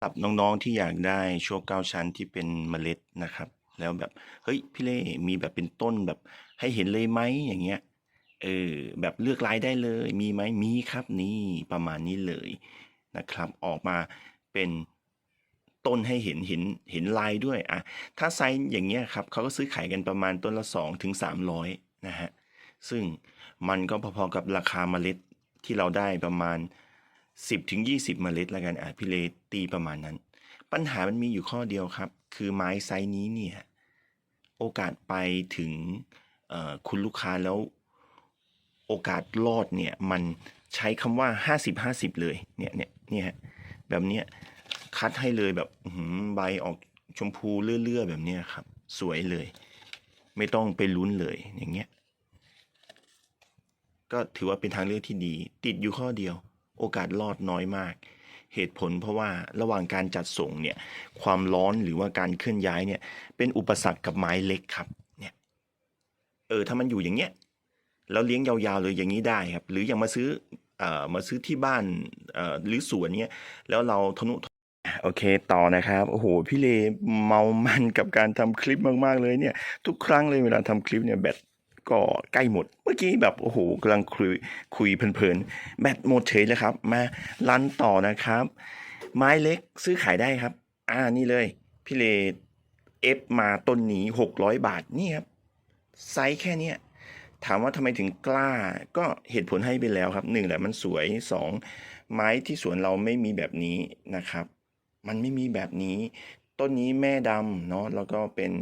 หรับน้องๆที่อยากได้โชคเก้าชั้นที่เป็นเมล็ดนะครับ แล้วแบบเฮ้ยพี่เล่มีแบบเป็นต้นแบบให้เห็นเลยไหมอย่างเงี้ยเออแบบเลือกลายได้เลยมีไหมมีครับนี่ประมาณนี้เลยนะครับ ออกมาเป็นต้นให้เห็นเห็นเห็นลายด้วยอะถ้าไซส์อย่างเงี้ยครับเขาก็ซื้อขายกันประมาณต้นละ2ถึง300นะฮะซึ่งมันก็พอๆกับราคาเมล็ดที่เราได้ประมาณ 10ถึง20 เมล็ดล้วกันอะพี่เลตีประมาณนั้น ปัญหามันมีอยู่ข้อเดียวครับ คือไม้ไซส์นี้เนี่ยโอกาสไปถึงคุณลูกค้าแล้วโอกาสรอดเนี่ยมันใช้คำว่า 50 50 เลยเนี่ยเนี่ยเนี่ยฮะแบบเนี้ยคัดให้เลยแบบใบออกชมพูเลื่อๆแบบเนี้ยครับ สวยเลย ไม่ต้องไปลุ้นเลยอย่างเงี้ยก็ถือว่าเป็นทางเลือกที่ดี ติดอยู่ข้อเดียว โอกาสรอดน้อยมาก เหตุผลเพราะว่าระหว่างการจัดส่งเนี่ยความร้อนหรือว่าการเคลื่อนย้ายเนี่ยเป็นอุปสรรคกับไม้เล็กครับเนี่ยเออถ้ามันอยู่อย่างเงี้ยแล้วเลี้ยงยาวๆเลยอย่างนี้ได้ครับ หรืออย่างมาซื้อเอ่อมาซื้อที่บ้านเอ่อหรือสวนเนี้ยแล้วเราทนุโอเคต่อนะครับ โอ้โห พี่เลเมามันกับการทำคลิปมากๆเลยเนี่ย ทุกครั้งเลยเวลาทำคลิปเนี่ยแบต ก็ใกล้หมด เมื่อกี้แบบโอ้โหกำลังคุยคุยเพลินๆแบตหมดเฉยเลยครับ มารันต่อนะครับ ไม้เล็กซื้อขายได้ครับ อ่านี่เลย พี่เลเอฟมาต้นนี้หกร้อยบาทนี่ครับไซส์แค่เนี้ยถามว่าทำไมถึงกล้าก็เหตุผลให้ไปแล้วครับหนึ่งแหละมันสวยสองไม้ที่สวนเราไม่มีแบบนี้นะครับ มันไม่มีแบบนี้ ต้นนี้แม่ดำเนาะแล้วก็เป็น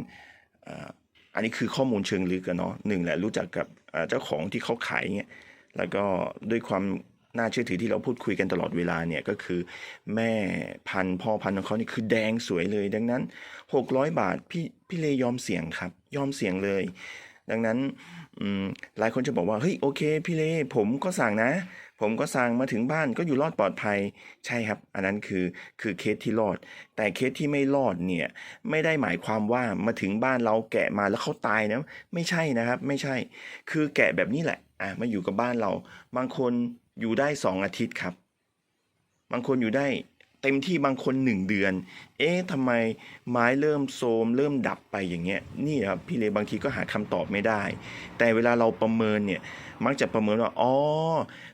อันนี้คือข้อมูลเชิงลึกกันเนาะหนึ่งแหละรู้จักกับเจ้าของที่เขาขายเนี่ยแล้วก็ด้วยความน่าเชื่อถือที่เราพูดคุยกันตลอดเวลาเนี่ยก็คือแม่พันพ่อพันของเขานี่คือแดงสวยเลย ดังนั้น 600 บาทพี่พี่เลยยอมเสี่ยงครับ ยอมเสี่ยงเลย ดังนั้นหลายคนจะบอกว่าเฮ้ยโอเคพี่เลผมก็สั่งนะ ผมก็สั่งมาถึงบ้านก็อยู่รอดปลอดภัยใช่ครับ อันนั้นคือคือเคสที่รอด แต่เคสที่ไม่รอดเนี่ยไม่ได้หมายความว่ามาถึงบ้านเราแกะมาแล้วเขาตายนะไม่ใช่นะครับ ไม่ใช่ คือแกะแบบนี้แหละอะมาอยู่กับบ้านเรา บางคนอยู่ได้สองอาทิตย์ครับ บางคนอยู่ได้ ต็มที่บางคนหนึ่งเดือน เอ๊ะทำไมไม้เริ่มโทมเริ่มดับไปอย่างเงี้ยนี่ครับพี่เลบางทีก็หาคำตอบไม่ได้ แต่เวลาเราประเมินเนี่ยมักจะประเมินว่าอ๋อ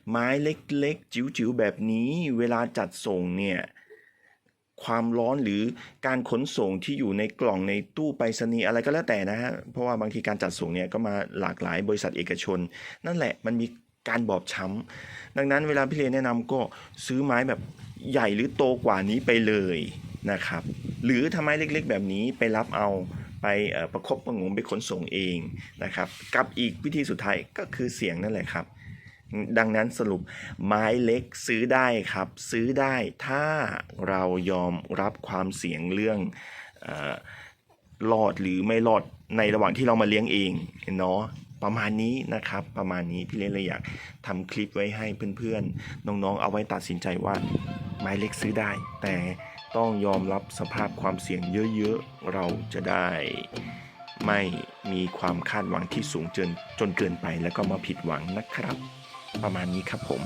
ไม้เล็กๆ จิ๋วๆแบบนี้ เวลาจัดส่งเนี่ยความร้อนหรือการขนส่งที่อยู่ในกล่องในตู้ไปรษณีย์อะไรก็แล้วแต่นะฮะเพราะว่าบางทีการจัดส่งเนี่ยก็มาหลากหลายบริษัทเอกชน นั่นแหละมันมี การบอบช้ำดังนั้นเวลาพี่เลแนะนำก็ซื้อไม้แบบใหญ่หรือโตกว่านี้ไปเลยนะครับ หรือทำไมเล็กๆ แบบนี้ไปรับเอาไปประคบประงมไปขนส่งเองนะครับ กับอีกวิธีสุดท้ายก็คือเสียงนั่นแหละครับ ดังนั้นสรุปไม้เล็กซื้อได้ครับ ซื้อได้ถ้าเรายอมรับความเสี่ยงเรื่องเออรอดหรือไม่รอดในระหว่างที่เรามาเลี้ยงเองเนาะ ประมาณนี้นะครับ ประมาณนี้พี่เล็กเลยอยากทำคลิปไว้ให้เพื่อนๆ น้องๆ เอาไว้ตัดสินใจว่าไม้เล็กซื้อได้ แต่ต้องยอมรับสภาพความเสี่ยงเยอะๆ เราจะได้ไม่มีความคาดหวังที่สูงจนจนเกินไปแล้วก็มาผิดหวังนะครับ ประมาณนี้ครับผม